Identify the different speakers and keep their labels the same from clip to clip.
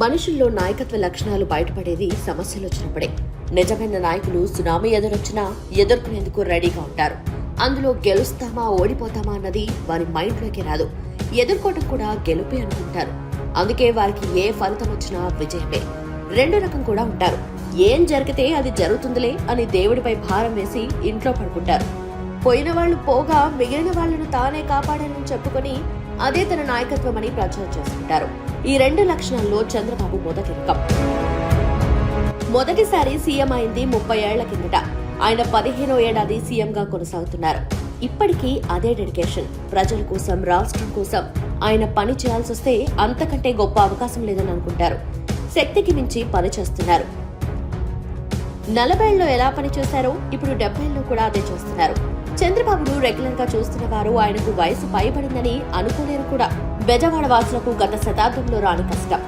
Speaker 1: మనుషుల్లో నాయకత్వ లక్షణాలు బయటపడేది సమస్యలు వచ్చినప్పుడే నిజమైన నాయకులు సునామీ ఎదురొచ్చినా ఎదుర్కొనేందుకు రెడీగా ఉంటారు. అందులో గెలుస్తామా ఓడిపోతామా అన్నది వారి మైండ్లోకి రాదు. ఎదుర్కోవటం కూడా గెలుపే అనుకుంటారు. అందుకే వారికి ఏ ఫలితం వచ్చినా విజయమే. రెండు రకం కూడా ఉంటారు. ఏం జరిగితే అది జరుగుతుందిలే అని దేవుడిపై భారం వేసి ఇంట్లో పడుకుంటారు. పోయిన వాళ్ళు పోగా మిగిలిన వాళ్ళను తానే కాపాడానని చెప్పుకొని అదే తన నాయకత్వం అని ప్రచారం చేసుకుంటారు ఈ రెండు లక్షణాల్లో చంద్రబాబు మొదటి రకం మొదటిసారి సీఎం అయింది ముప్పై ఏళ్ళ కిందట. ఆయన పదిహేనో ఏడాది సీఎంగా కొనసాగుతున్నారు. ఇప్పటికీ అదే డెడికేషన్. ప్రజల కోసం రాష్ట్రం కోసం ఆయన పని చేయాల్సి వస్తే అంతకంటే గొప్ప అవకాశం లేదని అనుకుంటారు. శక్తికి మించి పని చేస్తున్నారు. నలభైల్లో ఎలా పనిచేశారో ఇప్పుడు డెబ్బైల్లో కూడా అదే చేస్తున్నారు. చంద్రబాబును రెగ్యులర్గా చూస్తున్న వారు ఆయనకు వయసు పైబడిందని అనుకోలేరు కూడా. బెజవాడ వాసులకు గత శతాబ్దంలో రాని కష్టం.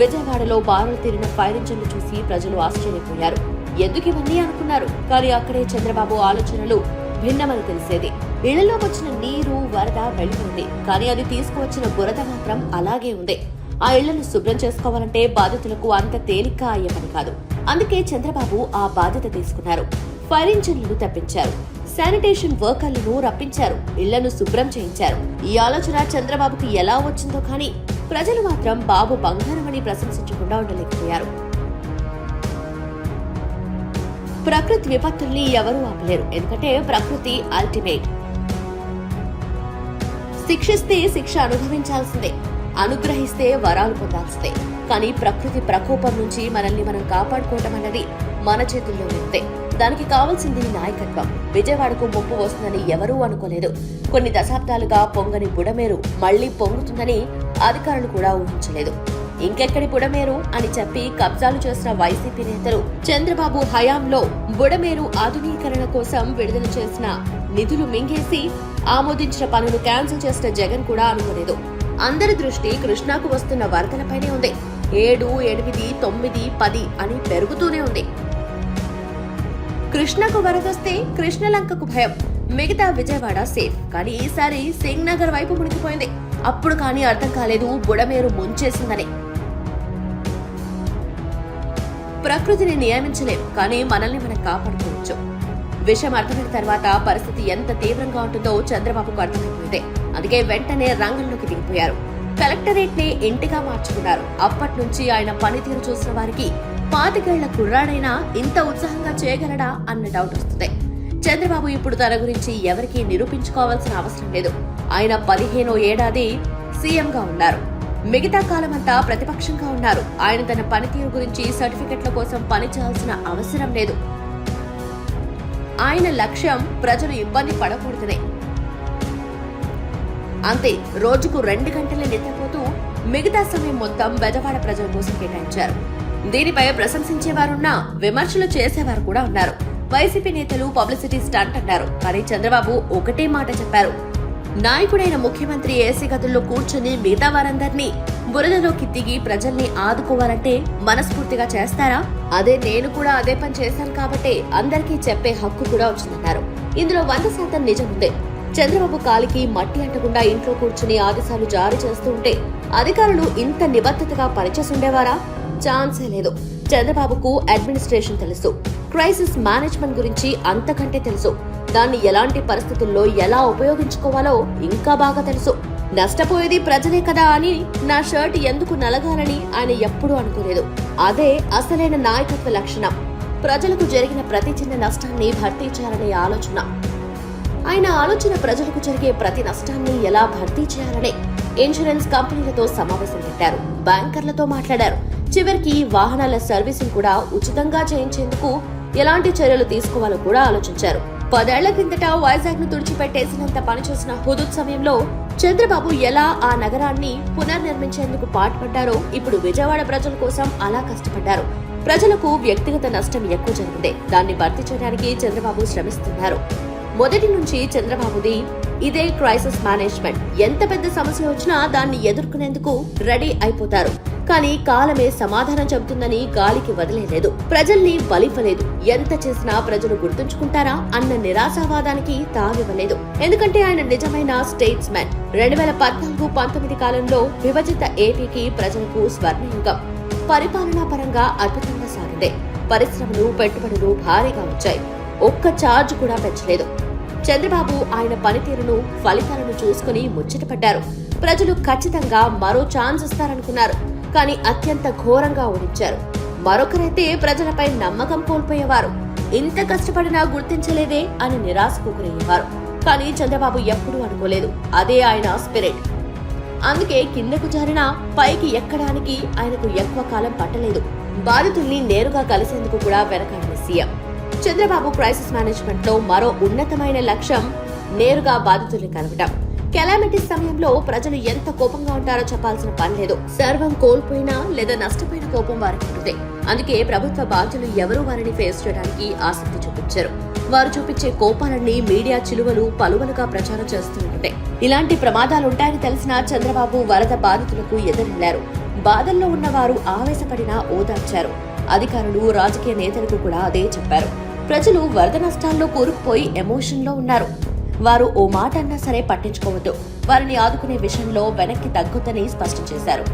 Speaker 1: విజయవాడలో బారులు తీరిన ఫైర్ ఇంజన్లు చూసి ప్రజలు ఆశ్చర్యపోయారు. ఎందుకు ఇవన్నీ అనుకున్నారు? కానీ అక్కడే చంద్రబాబు ఆలోచనలు భిన్నమని తెలిసేది. ఇళ్ళలోకి వచ్చిన నీరు వరద వెళ్ళిపోయింది. కానీ అది తీసుకువచ్చిన బురద మాత్రం అలాగే ఉంది. ఆ ఇళ్ళను శుభ్రం చేసుకోవాలంటే బాధితులకు అంత తేలిక అయ్యే పని కాదు. అందుకే చంద్రబాబు ఆ బాధ్యత తీసుకున్నారు. ఫైర్ ఇంజన్లను తప్పించారు. శానిటేషన్ వర్కర్లను రప్పించారు. ఇళ్ళను శుభ్రం చేయించారు. ఈ ఆలోచన చంద్రబాబుకి ఎలా వచ్చిందో కానీ ప్రజలు మాత్రం బాబు బంగారమని ప్రశంసించకుండా ఉండలేకపోయారు. ప్రకృతి విపత్తుల్ని ఎవరూ ఆపలేరు. ఎందుకంటే ప్రకృతి అల్టిమేట్. శిక్షిస్తే శిక్ష అనుభవించాల్సిందే. అనుగ్రహిస్తే వరాలు పొందాల్సిందే. కానీ ప్రకృతి ప్రకోపం నుంచి మనల్ని మనం కాపాడుకోవటం అన్నది మన చేతుల్లో ఉంది దానికి కావాల్సింది నాయకత్వం. విజయవాడకు ముప్పు వస్తుందని ఎవరూ అనుకోలేదు. కొన్ని దశాబ్దాలుగా పొంగని బుడమేరు మళ్ళీ పొంగుతుందని అధికారులు కూడా ఊహించలేదు. ఇంకెక్కడి బుడమేరు అని చెప్పి కబ్జాలు చేసిన వైసీపీ నేతలు చంద్రబాబు హయాంలో బుడమేరు ఆధునీకరణ కోసం విడుదల చేసిన నిధులు మింగేసి ఆమోదించిన పనులు క్యాన్సిల్ చేసిన జగన్ కూడా అనుకోలేదు. అందరి దృష్టి కృష్ణాకు వస్తున్న వరదలపైనే ఉంది. ఏడు ఎనిమిది తొమ్మిది పది అని పెరుగుతూనే ఉంది. కృష్ణకు వరదొస్తే కృష్ణలంకకు భయం. మిగతా విజయవాడ సేఫ్ కానీ ఈసారి సింగ్ నగర్ వైపు మునిగిపోయింది. అప్పుడు కానీ అర్థం కాలేదు బుడమేరు ముంచేసిందని. ప్రకృతిని నియమించలేం కానీ మనల్ని మనం కాపాడుకోవచ్చు. విషయం అర్థమైన తర్వాత పరిస్థితి ఎంత తీవ్రంగా ఉంటుందో చంద్రబాబుకు అర్థమైపోయింది. అందుకే వెంటనే రంగంలోకి దిగిపోయారు. కలెక్టరేట్ నే ఇంటిగా మార్చుకున్నారు. అప్పటి నుంచి ఆయన పనితీరు చూసిన వారికి పాతికేళ్ళ కుర్రాడైనా ఇంత ఉత్సాహంగా చేయగలడా అన్న డౌట్ వస్తుంది. చంద్రబాబు ఇప్పుడు తన గురించి ఎవరికీ నిరూపించుకోవాల్సిన అవసరం లేదు. ఆయన పదిహేనో ఏడాది సీఎంగా ఉన్నారు. మిగతా కాలమంతా ప్రతిపక్షంగా ఉన్నారు. ఆయన తన పనితీరు గురించి సర్టిఫికెట్ల కోసం పనిచేయాల్సిన అవసరం లేదు. ఆయన లక్ష్యం ప్రజలు ఇబ్బంది పడకూడదనే. అంతే రోజుకు రెండు గంటలే నిద్రపోతూ మిగతా సమయం మొత్తం బెజవాడ ప్రజల కోసం కేటాయించారు. దీనిపై ప్రశంసించేవారున్నా విమర్శలు చేసేవారు కూడా ఉన్నారు. వైసీపీ నేతలు పబ్లిసిటీ స్టంట్ అన్నారు. కానీ చంద్రబాబు ఒకటే మాట చెప్పారు. నాయకుడైన ముఖ్యమంత్రి ఏసీ గదుల్లో కూర్చుని మిగతా వారందరినీ బురదలోకి దిగి ప్రజల్ని ఆదుకోవాలంటే మనస్ఫూర్తిగా చేస్తారా? అదే నేను కూడా అదే పని చేశాను కాబట్టే అందరికీ చెప్పే హక్కు కూడా వచ్చిందన్నారు. ఇందులో వంద శాతం నిజముందే చంద్రబాబు కాలికి మట్టి అంటకుండా ఇంట్లో కూర్చుని ఆదేశాలు జారీ చేస్తూ ఉంటే అధికారులు ఇంత నిబద్ధతగా పనిచేసి ఉండేవారా? ఛాన్సే లేదు. చంద్రబాబుకు అడ్మినిస్ట్రేషన్ తెలుసు. క్రైసిస్ మేనేజ్మెంట్ గురించి అంతకంటే తెలుసు. దాన్ని ఎలాంటి పరిస్థితుల్లో ఎలా ఉపయోగించుకోవాలో ఇంకా బాగా తెలుసు. నష్టపోయేది ప్రజలే కదా అని నా షర్ట్ ఎందుకు నలగాలని ఆయన ఎప్పుడూ అనుకోలేదు. అదే అసలైన నాయకత్వ లక్షణం. ప్రజలకు జరిగిన ప్రతి చిన్న నష్టాన్ని భర్తీ చేయాలనే ఆలోచన. ఆయన ఆలోచన ప్రజలకు జరిగే ప్రతి నష్టాన్ని ఎలా భర్తీ చేయాలనే. ఇన్సూరెన్స్ కంపెనీలతో సమావేశం పెట్టారు. బ్యాంకర్లతో మాట్లాడారు. చివరికి వాహనాల సర్వీసింగ్ కూడా ఉచితంగా చేయించేందుకు ఎలాంటి చర్యలు తీసుకోవాలో కూడా ఆలోచించారు. పదేళ్ళ కిందట వైజాగ్ను తుడిచిపెట్టేసినంత పనిచేసిన హుదూద్ సమయంలో చంద్రబాబు ఎలా ఆ నగరాన్ని పునర్నిర్మించేందుకు పాటుపడ్డారో ఇప్పుడు విజయవాడ ప్రజల కోసం అలా కష్టపడ్డారు. ప్రజలకు వ్యక్తిగత నష్టం ఎక్కువ జరిగింది. దాన్ని భర్తీ చేయడానికి చంద్రబాబు శ్రమిస్తున్నారు. మొదటి నుంచి చంద్రబాబుది ఇదే క్రైసిస్ మేనేజ్మెంట్. ఎంత పెద్ద సమస్య వచ్చినా దాన్ని ఎదుర్కొనేందుకు రెడీ అయిపోతారు. కానీ కాలమే సమాధానం చెబుతుందని గాలికి వదిలేలేదు. ప్రజల్ని బలివ్వలేదు. ఎంత చేసినా ప్రజలు గుర్తుంచుకుంటారా అన్న నిరాశావాదానికి తావివ్వలేదు. ఎందుకంటే ఆయన నిజమైన స్టేట్స్ మ్యాన్ రెండు వేల పద్నాలుగు పంతొమ్మిది కాలంలో విభజిత ఏపీకి ప్రజలకు స్వర్ణయుగం. పరిపాలనా పరంగా అద్భుతంగా సాగింది. పరిశ్రమలు పెట్టుబడులు భారీగా వచ్చాయి. ఒక్క ఛార్జ్ కూడా పెంచలేదు. చంద్రబాబు ఆయన పనితీరును ఫలితాలను చూసుకుని ముచ్చటపడ్డారు. ప్రజలు ఖచ్చితంగా మరో ఛాన్స్ ఇస్తారనుకున్నారు. కానీ అత్యంత ఘోరంగా ఓడించారు మరొకరైతే ప్రజలపై నమ్మకం కోల్పోయేవారు. ఇంత కష్టపడినా గుర్తించలేదే అని నిరాశకు గురయ్యేవారు. కానీ చంద్రబాబు ఎప్పుడూ అనుకోలేదు. అదే ఆయన స్పిరిట్. అందుకే కిందకు జారినా పైకి ఎక్కడానికి ఆయనకు ఎక్కువ కాలం పట్టలేదు. బాధితుల్ని నేరుగా కలిసేందుకు కూడా వెనకాడిన సీఎం. చంద్రబాబు క్రైసిస్ మేనేజ్మెంట్లో మరో ఉన్నతమైన లక్ష్యం నేరుగా బాధితుల్ని కలవడం కెలామిటీ సమయంలో ప్రజలు ఎంత కోపంగా ఉంటారో చెప్పాల్సిన పని లేదు. సర్వం కోల్పోయినా లేదా నష్టపోయిన కోపం వారికి ఉంటుంది అందుకే ప్రభుత్వ బాధ్యులు ఎవరూ వారిని ఫేస్ చేయడానికి ఆసక్తి చూపించారు. వారు చూపించే కోపాలన్నీ మీడియా చిలువలు పలువలుగా ప్రచారం చేస్తూ ఇలాంటి ఇలాంటి ప్రమాదాలుంటాయని తెలిసిన చంద్రబాబు వరద బాధితులకు ఎదురెళ్ళారు. బాధల్లో ఉన్నవారు ఆవేశపడినా ఓదార్చారు. అధికారులు రాజకీయ నేతలకు కూడా అదే చెప్పారు. ప్రజలు వరద నష్టాల్లో కూరుకుపోయి ఎమోషన్లో ఉన్నారు. వారు ఓ మాట అన్నా సరే పట్టించుకోవద్దు. వారిని ఆదుకునే విషయంలో వెనక్కి తగ్గొద్దని స్పష్టం చేశారు.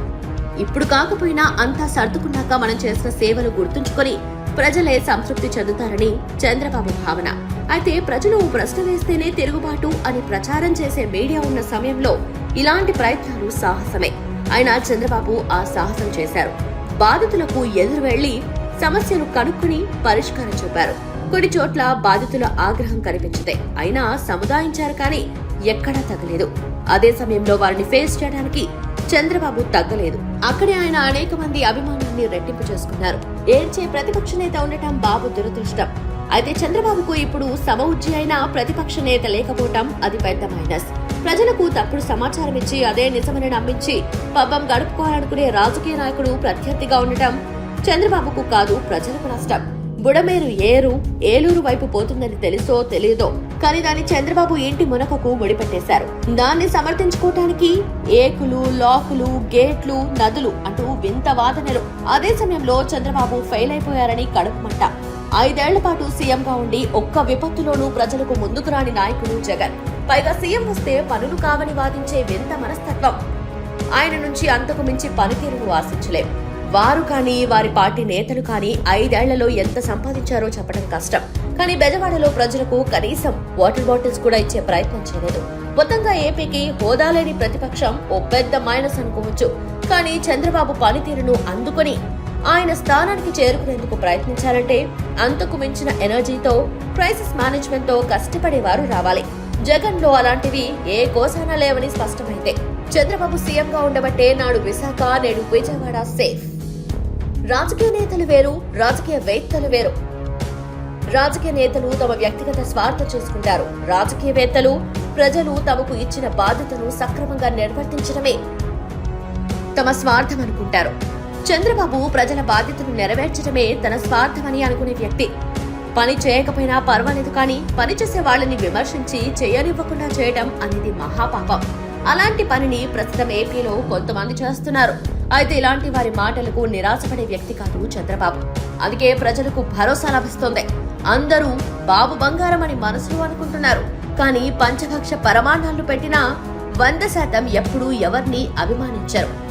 Speaker 1: ఇప్పుడు కాకపోయినా అంతా సర్దుకున్నాక మనం చేసిన సేవలు గుర్తుంచుకొని ప్రజలే సంతృప్తి చెందుతారని చంద్రబాబు భావన. అయితే ప్రజలు ఓ ప్రశ్న వేస్తేనే తిరుగుబాటు అని ప్రచారం చేసే మీడియా ఉన్న సమయంలో ఇలాంటి ప్రయత్నాలు సాహసమే. అయినా చంద్రబాబు ఆ సాహసం చేశారు. బాధితులకు ఎదురు వెళ్ళి సమస్యను కనుక్కుని పరిష్కారం చూపారు. కొన్ని చోట్ల బాధితుల ఆగ్రహం కనిపించింది. అయినా సముదాయించారు కానీ ఎక్కడా తగ్గలేదు. అదే సమయంలో వారిని ఫేస్ చేయడానికి చంద్రబాబు తగ్గలేదు. అక్కడే ఆయన అనేక మంది అభిమానుల్ని రెట్టింపు చేసుకున్నారు. ఏడ్చే ప్రతిపక్ష నేత ఉండటం బాబు దురదృష్టం. అయితే చంద్రబాబుకు ఇప్పుడు సమ ఉజ్జి అయిన ప్రతిపక్ష నేత లేకపోవటం అది పెద్ద మైనస్. ప్రజలకు తప్పుడు సమాచారం ఇచ్చి అదే నిజమని నమ్మించి పబ్బం గడుపుకోవాలనుకునే రాజకీయ నాయకుడు ప్రత్యర్థిగా ఉండటం చంద్రబాబుకు కాదు ప్రజలకు నష్టం. బుడమేరు ఏరు ఏలూరు వైపు పోతుందని తెలుసో తెలియదో కానీ దాన్ని చంద్రబాబు ఇంటి మునకకు ముడిపెట్టేశారు. దాన్ని సమర్థించుకోవటానికి ఏకులు లాకులు గేట్లు నదులు అంటూ వింత వాదనలు. అదే సమయంలో చంద్రబాబు ఫెయిల్ అయిపోయారని కడుపుమంట ఐదేళ్ళ పాటు సీఎంగా ఉండి ఒక్క విపత్తులోనూ ప్రజలకు ముందుకు రాని నాయకుడు జగన్. పైగా సీఎం వస్తే పనులు కావని వాదించే వింత మనస్తత్వం. ఆయన నుంచి అంతకు మించి పనితీరును ఆశించలేం. వారు కానీ వారి పార్టీ నేతలు కానీ ఐదేళ్ళలో ఎంత సంపాదించారో చెప్పడం కష్టం. కానీ బెజవాడలో ప్రజలకు కనీసం వాటర్ బాటిల్స్ కూడా ఇచ్చే ప్రయత్నం చేయలేదు. మొత్తంగా ఏపీకి హోదా లేని ప్రతిపక్షం ఓ పెద్ద మైనస్ అనుకోవచ్చు. కానీ చంద్రబాబు పనితీరును అందుకొని ఆయన స్థానానికి చేరుకునేందుకు ప్రయత్నించాలంటే అంతకు మించిన ఎనర్జీతో క్రైసిస్ మేనేజ్మెంట్తో కష్టపడేవారు రావాలి. జగన్లో అలాంటివి ఏ కోసానా లేవని స్పష్టమైతే చంద్రబాబు సీఎంగా ఉండబట్టే నాడు విశాఖ నేడు విజయవాడ సేఫ్. రాజకీయ నేతలు వేరు రాజకీయ వేత్తలు వేరు. రాజకీయ నేతలు తమ వ్యక్తిగత స్వార్థం చూసుకుంటారు. రాజకీయవేత్తలు ప్రజలు తమకు ఇచ్చిన బాధ్యతను సక్రమంగా నిర్వర్తించడమే తమ స్వార్థం అనుకుంటారు. చంద్రబాబు ప్రజల బాధ్యతను నెరవేర్చడమే తన స్వార్థమని అనుకునే వ్యక్తి. పని చేయకపోయినా పర్వాలేదు కానీ పని చేసే వాళ్ళని విమర్శించి చేయనివ్వకుండా చేయడం అనేది మహాపాపం. అలాంటి పనిని ప్రస్తుతం ఏపీలో కొంతమంది చేస్తున్నారు. అయితే ఇలాంటి వారి మాటలకు నిరాశపడే వ్యక్తి కాదు చంద్రబాబు. అందుకే ప్రజలకు భరోసా లభిస్తోంది. అందరూ బాబు బంగారం అని మనసులో అనుకుంటున్నారు. కానీ పంచభక్ష పరమాణాలు పెట్టినా వంద శాతం ఎప్పుడూ ఎవరిని అభిమానించరు.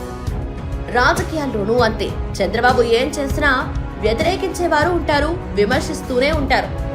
Speaker 1: రాజకీయాల్లోనూ అంతే. చంద్రబాబు ఏం చేసినా వ్యతిరేకించేవారు ఉంటారు విమర్శిస్తూనే ఉంటారు.